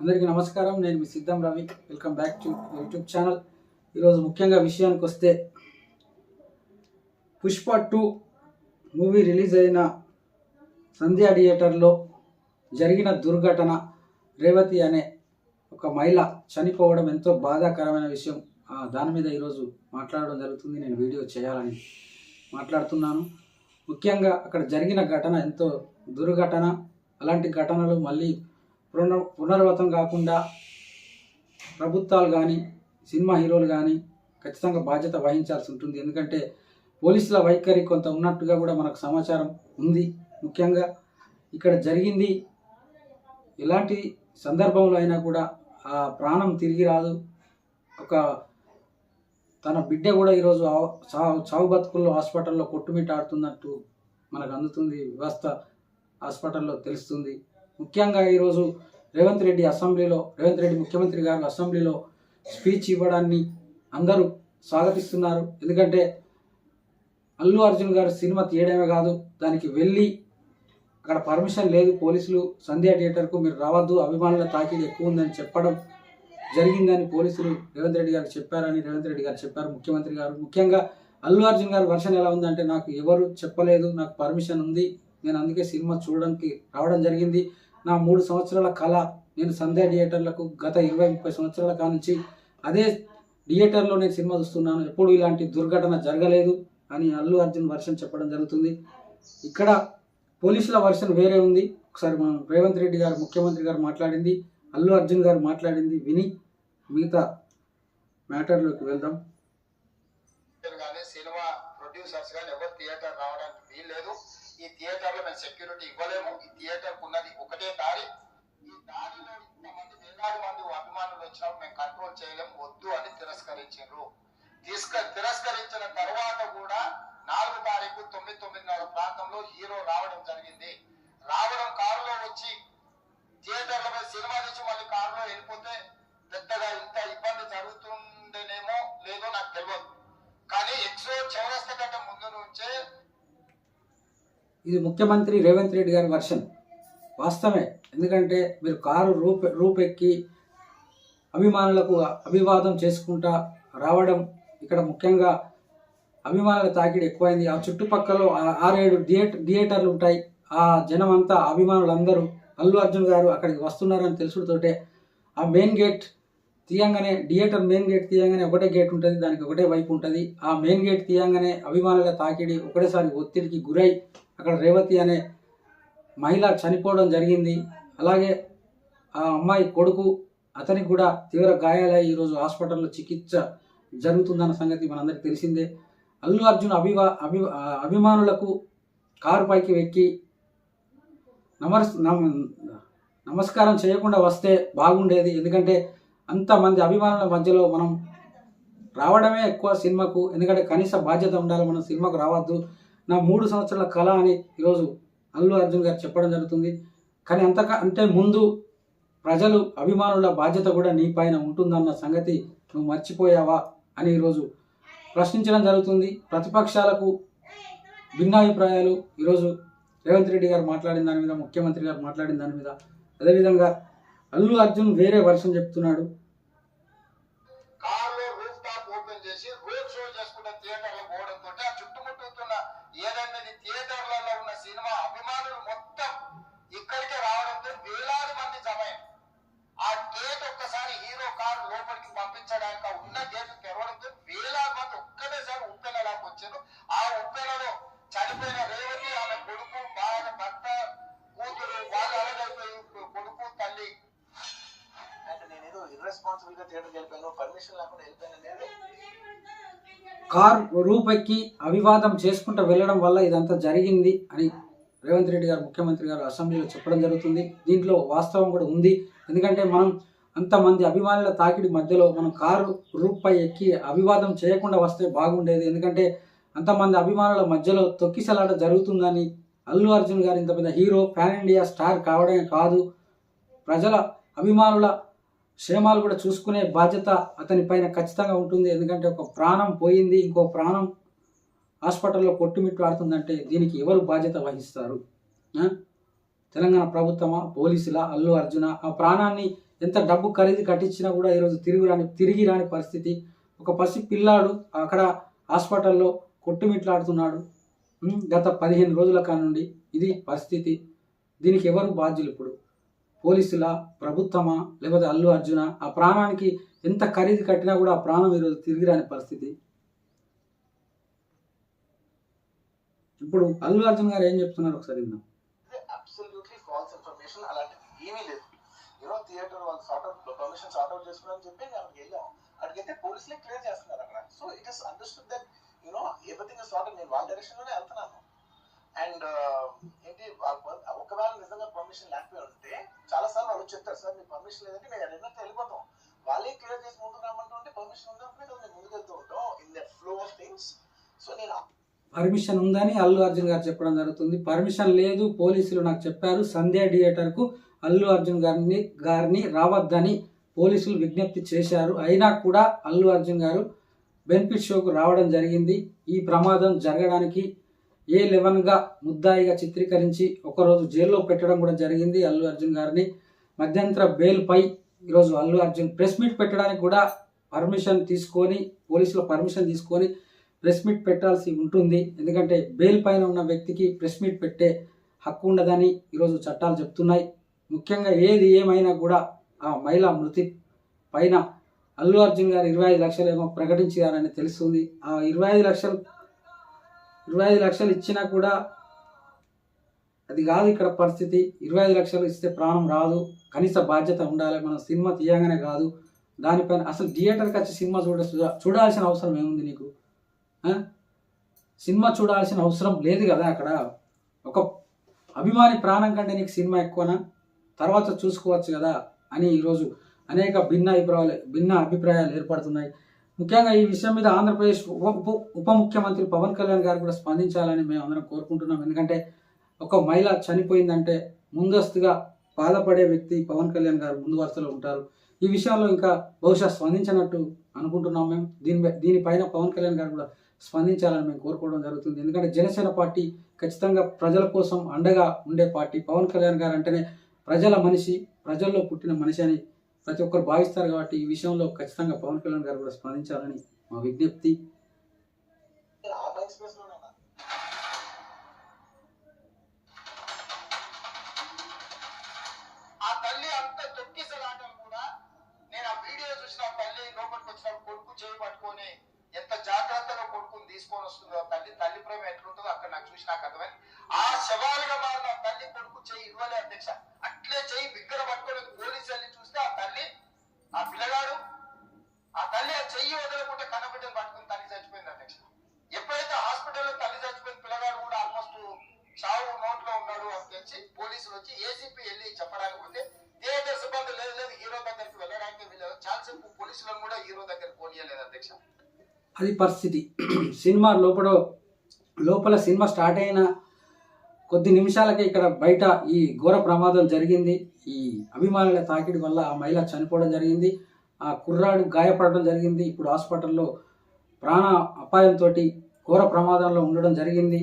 అందరికీ నమస్కారం. నేను మీ Siddham Ravi. Welcome back to YouTube channel ఈరోజు ముఖ్యంగా విషయానికి వస్తే పుష్ప టూ మూవీ రిలీజ్ అయిన సంధ్యా థియేటర్లో జరిగిన దుర్ఘటన రేవతి అనే ఒక మహిళ చనిపోవడం ఎంతో బాధాకరమైన విషయం. దాని మీద ఈరోజు మాట్లాడడం జరుగుతుంది. నేను వీడియో చేయాలని మాట్లాడుతున్నాను. ముఖ్యంగా అక్కడ జరిగిన ఘటన ఎంతో దుర్ఘటన అలాంటి ఘటనలు మళ్ళీ పునర్ పునరావృతం కాకుండా ప్రభుత్వాలు కానీ సినిమా హీరోలు కానీ ఖచ్చితంగా బాధ్యత వహించాల్సి ఉంటుంది. ఎందుకంటే పోలీసుల వైఖరి కొంత ఉన్నట్టుగా కూడా మనకు సమాచారం ఉంది. ముఖ్యంగా ఇక్కడ జరిగింది ఎలాంటి సందర్భంలో అయినా కూడా ఆ ప్రాణం తిరిగి రాదు. ఒక తన బిడ్డ కూడా ఈరోజు చావు చావు బతుకుల్లో హాస్పిటల్లో కొట్టుమిట్టాడుతున్నట్టు మనకు అందుతుంది వ్యవస్థ హాస్పిటల్లో తెలుస్తుంది. ముఖ్యంగా ఈరోజు రేవంత్ రెడ్డి అసెంబ్లీలో రేవంత్ రెడ్డి ముఖ్యమంత్రి గారు అసెంబ్లీలో స్పీచ్ ఇవ్వడాన్ని అందరూ స్వాగతిస్తున్నారు. ఎందుకంటే అల్లు అర్జున్ గారు సినిమా తీయడమే కాదు దానికి వెళ్ళి అక్కడ పర్మిషన్ లేదు. పోలీసులు సంధ్యా థియేటర్కు మీరు రావద్దు అభిమానుల తాకిడి ఎక్కువ ఉందని చెప్పడం జరిగిందని పోలీసులు రేవంత్ రెడ్డి గారు చెప్పారని రేవంత్ రెడ్డి గారు చెప్పారు ముఖ్యమంత్రి గారు. ముఖ్యంగా అల్లు అర్జున్ గారు వర్షన్ ఎలా ఉందంటే నాకు ఎవరు చెప్పలేదు నాకు పర్మిషన్ ఉంది నేను అందుకే సినిమా చూడడానికి రావడం జరిగింది. నా మూడు సంవత్సరాల కళ నేను సంధ్యా థియేటర్లకు గత ఇరవై ముప్పై సంవత్సరాల కానుంచి అదే థియేటర్లో నేను సినిమా చూస్తున్నాను. ఎప్పుడు ఇలాంటి దుర్ఘటన జరగలేదు అని అల్లు అర్జున్ వర్షన్ చెప్పడం జరుగుతుంది. ఇక్కడ పోలీసుల వర్షన్ వేరే ఉంది. ఒకసారి మనం రేవంత్ రెడ్డి గారు ముఖ్యమంత్రి గారు మాట్లాడింది అల్లు అర్జున్ గారు మాట్లాడింది విని మిగతా మ్యాటర్లోకి వెళ్దాం. సినిమా ప్రొడ్యూసర్స్ కానీ ఎవరు ఈ థియేటర్లో మేము సెక్యూరిటీ ఇవ్వలేము. ఈ థియేటర్ ఉన్నది ఒకటే దారి. ఈ దారిలో ఇంతమంది వేలాది మంది అభిమానులు వచ్చినప్పుడు మేము కంట్రోల్ చేయలేము. వద్దు అని తిరస్కరించారు. తీసుక తిరస్కరించిన తర్వాత కూడా నాలుగు తారీఖు తొమ్మిది తొమ్మిదిన్నర ప్రాంతంలో హీరో రావడం జరిగింది. రావడం కారులో వచ్చి థియేటర్ల మీద సినిమా తీసి మళ్ళీ కారులో వెళ్ళిపోతే పెద్దగా ఇంత ఇబ్బంది జరుగుతుండేనేమో లేదో నాకు తెలియదు కానీ ఎక్సో చౌరస్తా కంటే ముందు నుంచే ఇది ముఖ్యమంత్రి రేవంత్ రెడ్డి గారి వర్షన్. వాస్తవమే. ఎందుకంటే మీరు కారు రూప రూపెక్కి అభిమానులకు అభివాదం చేసుకుంటా రావడం ఇక్కడ ముఖ్యంగా అభిమానుల తాకిడి ఎక్కువైంది. ఆ చుట్టుపక్కల ఆరేడు థియేటర్ థియేటర్లు ఉంటాయి. ఆ జనం అంతా అభిమానులందరూ అల్లు అర్జున్ గారు అక్కడికి వస్తున్నారని తెలుసుతోటే ఆ మెయిన్ గేట్ తీయంగానే థియేటర్ మెయిన్ గేట్ తీయంగానే ఒకటే గేట్ ఉంటుంది దానికి ఒకటే వైపు ఉంటుంది. ఆ మెయిన్ గేట్ తీయంగానే అభిమానుల తాకిడి ఒకటేసారి ఒత్తిడికి గురై అక్కడ రేవతి అనే మహిళ చనిపోవడం జరిగింది. అలాగే ఆ అమ్మాయి కొడుకు అతనికి కూడా తీవ్ర గాయాలై ఈరోజు హాస్పిటల్లో చికిత్స జరుగుతుందన్న సంగతి మనందరికీ తెలిసిందే. అల్లు అర్జున్ అభివా అభి అభిమానులకు కారు పైకి ఎక్కి నమస్ నమ- నమస్కారం చేయకుండా వస్తే బాగుండేది. ఎందుకంటే అంతమంది అభిమానుల మధ్యలో మనం రావడమే ఎక్కువ సినిమాకు. ఎందుకంటే కనీస బాధ్యత ఉండాలి. మనం సినిమాకు రావద్దు. నా మూడు సంవత్సరాల కళ అని ఈరోజు అల్లు అర్జున్ గారు చెప్పడం జరుగుతుంది. కానీ అంత అంటే ముందు ప్రజలు అభిమానుల బాధ్యత కూడా నీ పైన ఉంటుందన్న సంగతి నువ్వు మర్చిపోయావా అని ఈరోజు ప్రశ్నించడం జరుగుతుంది. ప్రతిపక్షాలకు భిన్నాభిప్రాయాలు ఈరోజు రేవంత్ రెడ్డి గారు మాట్లాడిన దాని మీద ముఖ్యమంత్రి గారు మాట్లాడిన దాని మీద. అదేవిధంగా అల్లు అర్జున్ వేరే వర్షం చెప్తున్నాడు. రెస్పాన్సిబుల్గా థియేటర్ వెళ్ళిపోయాను. పర్మిషన్ లేకుండా వెళ్ళిపోయాను కార్ రూపెక్కి అవివాదం చేసుకుంటూ వెళ్ళడం వల్ల ఇదంతా జరిగింది అని రేవంత్ రెడ్డి గారు ముఖ్యమంత్రి గారు అసెంబ్లీలో చెప్పడం జరుగుతుంది. దీంట్లో వాస్తవం కూడా ఉంది. ఎందుకంటే మనం అంతమంది అభిమానుల తాకిడి మధ్యలో మనం కారు రూపై ఎక్కి అవివాదం చేయకుండా వస్తే బాగుండేది. ఎందుకంటే అంతమంది అభిమానుల మధ్యలో తొక్కిసలాట జరుగుతుందని అల్లు అర్జున్ గారు ఇంత పెద్ద హీరో ఫ్యాన్ ఇండియా స్టార్ కావడమే కాదు. ప్రజల అభిమానుల క్షేమాలు కూడా చూసుకునే బాధ్యత అతని పైన ఖచ్చితంగా ఉంటుంది. ఎందుకంటే ఒక ప్రాణం పోయింది ఇంకో ప్రాణం హాస్పిటల్లో కొట్టుమిట్టు ఆడుతుందంటే దీనికి ఎవరు బాధ్యత వహిస్తారు? తెలంగాణ ప్రభుత్వమా పోలీసులా అల్లు అర్జున? ఆ ప్రాణాన్ని ఎంత డబ్బు ఖరీదు కట్టించినా కూడా ఈరోజు తిరిగి రాని తిరిగి రాని పరిస్థితి. ఒక పసి పిల్లాడు అక్కడ హాస్పిటల్లో కొట్టుమిట్లాడుతున్నాడు. గత పదిహేను రోజుల కానుండి ఇది పరిస్థితి. దీనికి ఎవరు బాధ్యులు ఇప్పుడు? పోలీసుల ప్రభుత్వమా లేకపోతే అల్లు అర్జున ఆ ప్రాణానికి ఎంత ఖరీదు కట్టినా కూడా ఆ ప్రాణం ఈరోజు తిరిగి రాని పరిస్థితి. ఇప్పుడు అల్లు అర్జున్ గారు ఏం చెప్తున్నారు ఒకసారి విందాం. ఫాల్స్ ఇన్ఫర్మేషన్ అలాంటిది ఏమీ లేదు. యూనో థియేటర్ వాళ్ళు sort out permission sort out చేసుకున్నారని చెప్పి మేము అక్కడికి వెళ్ళాం. అక్కడికైతే పోలీసులే క్లియర్ చేస్తున్నారు అక్కడ. So it is understood that you know everything is sort నేను వాళ్ళ డైరెక్షన్లోనే వెళ్తున్నాను. అండ్ um, ఏంటి ఒకవేళ నిజంగా పర్మిషన్ లేకపోయి ఉంటే చాలా సార్లు వాళ్ళు చెప్తారు. సార్ మీకు పర్మిషన్ లేదంటే మేము ఎన్నట్టు వెళ్ళిపోతాం. వాళ్ళే క్లియర్ చేసి ముందుకు రమ్మంటుంటే పర్మిషన్ ఉందంటే కదా మేము ముందుకు వెళ్తూ ఉంటాం in the flow of things so నేను పర్మిషన్ ఉందని అల్లు అర్జున్ గారు చెప్పడం జరుగుతుంది. పర్మిషన్ లేదు పోలీసులు నాకు చెప్పారు. సంధ్యా థియేటర్కు అల్లు అర్జున్ గారిని గారిని రావద్దని పోలీసులు విజ్ఞప్తి చేశారు. అయినా కూడా అల్లు అర్జున్ గారు బెనిఫిట్ షోకు రావడం జరిగింది. ఈ ప్రమాదం జరగడానికి ఏ లెవెన్గా ముద్దాయిగా చిత్రీకరించి ఒకరోజు జైల్లో పెట్టడం కూడా జరిగింది అల్లు అర్జున్ గారిని. మధ్యంతర బెయిల్పై ఈరోజు అల్లు అర్జున్ ప్రెస్ మీట్ పెట్టడానికి కూడా పర్మిషన్ తీసుకొని పోలీసుల పర్మిషన్ తీసుకొని ప్రెస్ మీట్ పెట్టాల్సి ఉంటుంది. ఎందుకంటే బెయిల్ పైన ఉన్న వ్యక్తికి ప్రెస్ మీట్ పెట్టే హక్కు ఉండదని ఈరోజు చట్టాలు చెప్తున్నాయి. ముఖ్యంగా ఏది ఏమైనా కూడా ఆ మహిళ మృతి పైన అల్లు అర్జున్ గారు ఇరవై ఐదు లక్షలు ఏమో ప్రకటించారని తెలుస్తుంది. ఆ ఇరవై ఐదు లక్షలు ఇరవై ఐదు లక్షలు ఇచ్చినా కూడా అది కాదు ఇక్కడ పరిస్థితి. ఇరవై ఐదు లక్షలు ఇస్తే ప్రాణం రాదు. కనీస బాధ్యత ఉండాలి. మనం సినిమా తీయగానే కాదు. దానిపైన అసలు థియేటర్కి వచ్చి సినిమా చూడ చూడాల్సిన అవసరం ఏముంది నీకు? సినిమా చూడాల్సిన అవసరం లేదు కదా అక్కడ? ఒక అభిమాని ప్రాణం కంటే నీకు సినిమా ఎక్కువనా? తర్వాత చూసుకోవచ్చు కదా అని ఈరోజు అనేక భిన్న అభిప్రాయాలు భిన్న అభిప్రాయాలు ఏర్పడుతున్నాయి. ముఖ్యంగా ఈ విషయం మీద ఆంధ్రప్రదేశ్ ఉప ఉప ముఖ్యమంత్రి పవన్ కళ్యాణ్ గారు కూడా స్పందించాలని మేము అందరం కోరుకుంటున్నాం. ఎందుకంటే ఒక మహిళ చనిపోయిందంటే ముందస్తుగా బాధపడే వ్యక్తి పవన్ కళ్యాణ్ గారు ముందు వరుసలో ఉంటారు. ఈ విషయంలో ఇంకా బహుశా స్పందించినట్టు అనుకుంటున్నాం మేము. దీని దీనిపైన పవన్ కళ్యాణ్ గారు కూడా స్పందించాలని మేము కోరుకోవడం జరుగుతుంది. ఎందుకంటే జనసేన పార్టీ ఖచ్చితంగా ప్రజల కోసం అండగా ఉండే పార్టీ పవన్ కళ్యాణ్ గారు అంటేనే ప్రజల మనిషి ప్రజల్లో పుట్టిన మనిషి అని ప్రతి ఒక్కరు భావిస్తారు కాబట్టి ఈ విషయంలో ఖచ్చితంగా పవన్ కళ్యాణ్ గారు కూడా స్పందించాలని మా విజ్ఞప్తి. ఆ తల్లి అంత తొక్కిసలాటం కూడా నేను ఆ వీడియో చూసిన తల్లి లోపలికి వచ్చిన కొడుకు చేయి పట్టుకొని ఎంత జాగ్రత్తగా కొడుకుని తీసుకొని వస్తుందో తల్లి తల్లి ప్రేమ ఎట్లుంటుందో అక్కడ నాకు చూసి నాకు అర్థమైంది. ఆ శవాలుగా మారిన తల్లి కొడుకు చేయి ఇవ్వలే అధ్యక్ష. అట్లే చేయి బిగ్గర పట్టుకొని పోలీసు వెళ్ళి చూస్తే ఆ తల్లి ఆ పిల్లగాడు ఆ తల్లి ఆ చెయ్యి వదలకుండా కన్నబిడ్డను పట్టుకుని తల్లి చచ్చిపోయింది అధ్యక్ష ఎప్పుడైతే హాస్పిటల్లో తల్లి చచ్చిపోయిన పిల్లగాడు కూడా ఆల్మోస్ట్ చావు నోట్లో ఉన్నాడు అని తెచ్చి పోలీసులు వచ్చి ఏసీపీ వెళ్ళి చెప్పడానికి పోతే థియేటర్ సిబ్బంది లేదు లేదు హీరో దగ్గరికి వెళ్ళడానికి వీళ్ళు చాలాసేపు పోలీసులను కూడా హీరో దగ్గరికి పోనీయలేదు అధ్యక్ష. అది పరిస్థితి. సినిమా లోపల లోపల సినిమా స్టార్ట్ అయిన కొద్ది నిమిషాలకే ఇక్కడ బయట ఈ ఘోర ప్రమాదం జరిగింది. ఈ అభిమానుల తాకిడి వల్ల ఆ మహిళ చనిపోవడం జరిగింది. ఆ కుర్రాడు గాయపడడం జరిగింది. ఇప్పుడు హాస్పిటల్లో ప్రాణ అపాయంతో ఘోర ప్రమాదంలో ఉండడం జరిగింది.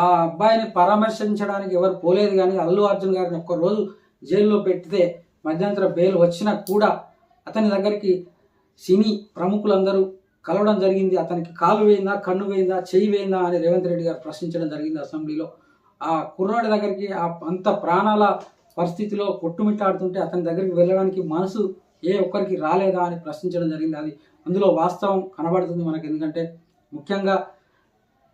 ఆ అబ్బాయిని పరామర్శించడానికి ఎవరు పోలేదు కానీ అల్లు అర్జున్ గారిని ఒక్క రోజు జైల్లో పెట్టితే మధ్యంతర బెయిల్ వచ్చినా కూడా అతని దగ్గరికి సినీ ప్రముఖులందరూ కలవడం జరిగింది. అతనికి కాలు వేయిందా కన్ను వేయిందా చెయ్యి వేయిందా అని రేవంత్ రెడ్డి గారు ప్రశ్నించడం జరిగింది అసెంబ్లీలో. ఆ కుర్రాడి దగ్గరికి ఆ అంత ప్రాణాల పరిస్థితిలో కొట్టుమిట్టాడుతుంటే అతని దగ్గరికి వెళ్ళడానికి మనసు ఏ ఒక్కరికి రాలేదా అని ప్రశ్నించడం జరిగింది. అది అందులో వాస్తవం కనబడుతుంది మనకి. ఎందుకంటే ముఖ్యంగా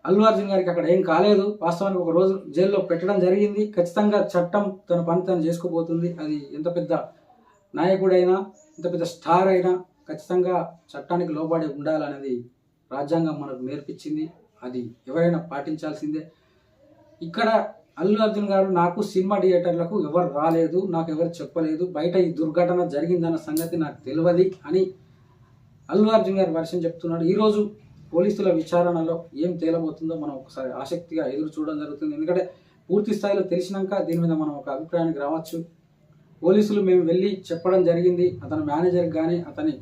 అల్లు అర్జున్ గారికి అక్కడ ఏం కాలేదు. వాస్తవానికి ఒక రోజు జైల్లో పెట్టడం జరిగింది. ఖచ్చితంగా చట్టం తన పని తను చేసుకోబోతుంది. అది ఎంత పెద్ద నాయకుడైనా ఎంత పెద్ద స్టార్ అయినా ఖచ్చితంగా చట్టానికి లోబడి ఉండాలనేది రాజ్యాంగం మనకు నేర్పించింది. అది ఎవరైనా పాటించాల్సిందే. ఇక్కడ అల్లు అర్జున్ గారు నాకు సినిమా థియేటర్లకు ఎవరు రాలేదు నాకు ఎవరు చెప్పలేదు బయట ఈ దుర్ఘటన జరిగిందన్న సంగతి నాకు తెలియదు అని అల్లు అర్జున్ గారు వర్షం చెప్తున్నాడు. ఈరోజు పోలీసుల విచారణలో ఏం తేలబోతుందో మనం ఒకసారి ఆసక్తిగా ఎదురు చూడడం జరుగుతుంది. ఎందుకంటే పూర్తి స్థాయిలో తెలిసినాక దీని మీద మనం ఒక అభిప్రాయానికి రావచ్చు. పోలీసులు మేము వెళ్ళి చెప్పడం జరిగింది అతని మేనేజర్కి కానీ అతని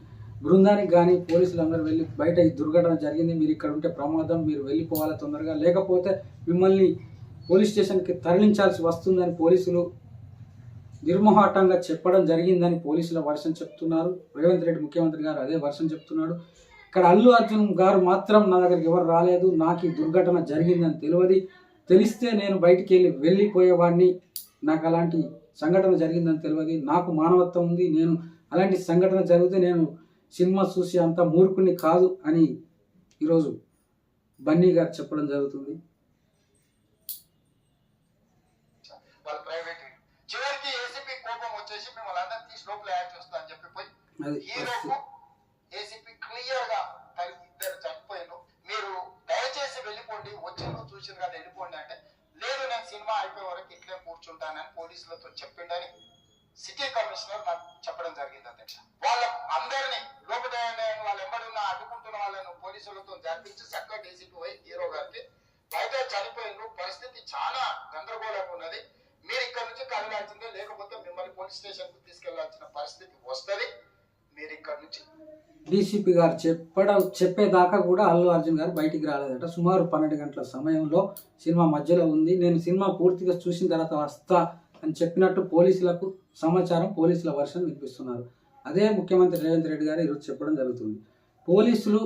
బృందానికి కానీ పోలీసులు అందరూ వెళ్ళి బయట ఈ దుర్ఘటన జరిగింది మీరు ఇక్కడ ఉంటే ప్రమాదం మీరు వెళ్ళిపోవాలి తొందరగా. లేకపోతే మిమ్మల్ని పోలీస్ స్టేషన్కి తరలించాల్సి వస్తుందని పోలీసులు నిర్మోహాటంగా చెప్పడం జరిగిందని పోలీసుల వర్షం చెప్తున్నారు. రేవంత్ రెడ్డి ముఖ్యమంత్రి గారు అదే వర్షం చెప్తున్నాడు. ఇక్కడ అల్లు అర్జున్ గారు మాత్రం నా దగ్గరికి ఎవరు రాలేదు. నాకు ఈ దుర్ఘటన జరిగిందని తెలియదు. తెలిస్తే నేను బయటికి వెళ్ళి వెళ్ళిపోయేవాడిని. నాకు అలాంటి సంఘటన జరిగిందని తెలియదు. నాకు మానవత్వం ఉంది. నేను అలాంటి సంఘటన జరిగితే నేను సినిమా చూసి అంత మూర్ఖుని కాదు అని ఈరోజు బన్నీ గారు చెప్పడం జరుగుతుంది వాళ్ళ ప్రైవేట్ చివరికి ఏసీపీ కోపం వచ్చేసి మిమ్మల్ని అందరినీ తీసి లోపల యాడ్ చేస్తా అని హీరోకు ఏసీపీ క్లియర్గా తన ఇద్దరు చనిపోయారు మీరు దయచేసి వెళ్ళిపోండి. వచ్చిండ్రు చూసిన కదా వెళ్ళిపోండి అంటే లేదు నేను సినిమా అయిపోయే వరకు ఇట్లే కూర్చుంటానని పోలీసులతో చెప్పిండని సిటీ కమిషనర్ నాకు చెప్పడం జరిగింది అధ్యక్ష. వాళ్ళ అందరినీ లోపల వాళ్ళ ఎంబడి ఉన్న అడ్డుకుంటున్న వాళ్ళను పోలీసులతో జరిపించి చక్కగా డీసీపీ పోయి హీరో గారికి బయట చనిపోయిన పరిస్థితి చాలా గందరగోళంగా ఉన్నది. మీరు ఇక్కడ నుంచి కదలాల్సిందే. లేకపోతే మిమ్మల్ని పోలీస్ స్టేషన్కు తీసుకెళ్ళాల్సిన పరిస్థితి వస్తది. మీరు ఇక్కడ నుంచి డీసీపీ గారు చెప్పడం చెప్పేదాకా కూడా అల్లు అర్జున్ గారు బయటికి రాలేదట. సుమారు పన్నెండు గంటల సమయంలో సినిమా మధ్యలో ఉంది. నేను సినిమా పూర్తిగా చూసిన తర్వాత వస్తా అని చెప్పినట్టు పోలీసులకు సమాచారం పోలీసుల వర్షన్ వినిపిస్తున్నారు. అదే ముఖ్యమంత్రి రేవంత్ రెడ్డి గారు ఈరోజు చెప్పడం జరుగుతుంది. పోలీసులు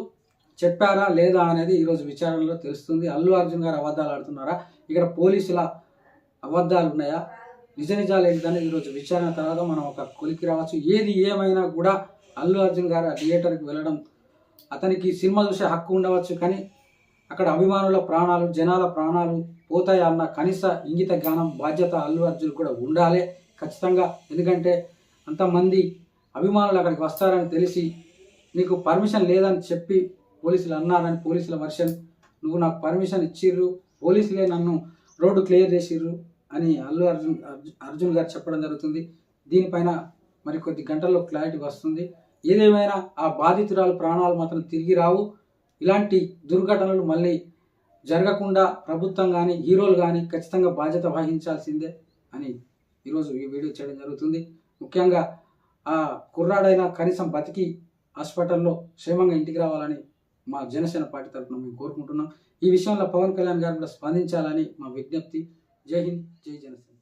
చెప్పారా లేదా అనేది ఈరోజు విచారణలో తెలుస్తుంది. అల్లు అర్జున్ గారు అబద్ధాలు ఆడుతున్నారా? ఇక్కడ పోలీసుల అబద్ధాలు ఉన్నాయా? నిజ నిజాలు ఏంటనే ఈరోజు విచారణ తర్వాత మనం ఒక కొలికి రావచ్చు. ఏది ఏమైనా కూడా అల్లు అర్జున్ గారు ఆ థియేటర్కి వెళ్ళడం అతనికి సినిమా చూసే హక్కు ఉండవచ్చు కానీ అక్కడ అభిమానుల ప్రాణాలు జనాల ప్రాణాలు పోతాయా అన్న కనీస ఇంగిత జ్ఞానం బాధ్యత అల్లు అర్జున్ కూడా ఉండాలి ఖచ్చితంగా. ఎందుకంటే అంతమంది అభిమానులు అక్కడికి వస్తారని తెలిసి నీకు పర్మిషన్ లేదని చెప్పి పోలీసులు అన్నారని పోలీసుల వర్షన్ నువ్వు నాకు పర్మిషన్ ఇచ్చిర్రు పోలీసులే నన్ను రోడ్డు క్లియర్ చేసిర్రు అని అల్లు అర్జున్ అర్జున్- అర్జున్ గారు చెప్పడం జరుగుతుంది. దీనిపైన మరి కొద్ది గంటల్లో క్లారిటీ వస్తుంది. ఏదేమైనా ఆ బాధితురాలు ప్రాణాలు మాత్రం తిరిగి రావు. ఇలాంటి దుర్ఘటనలు మళ్ళీ జరగకుండా ప్రభుత్వం కానీ హీరోలు కానీ ఖచ్చితంగా బాధ్యత వహించాల్సిందే అని ఈరోజు ఈ వీడియో చేయడం జరుగుతుంది. ముఖ్యంగా ఆ కుర్రాడైనా కనీసం బతికి హాస్పిటల్లో క్షేమంగా ఇంటికి రావాలని మా జనసేన పార్టీ తరఫున మేము కోరుకుంటున్నాం. ఈ విషయంలో పవన్ కళ్యాణ్ గారు కూడా స్పందించాలని మా విజ్ఞప్తి. జై హింద్ జై జనసేన.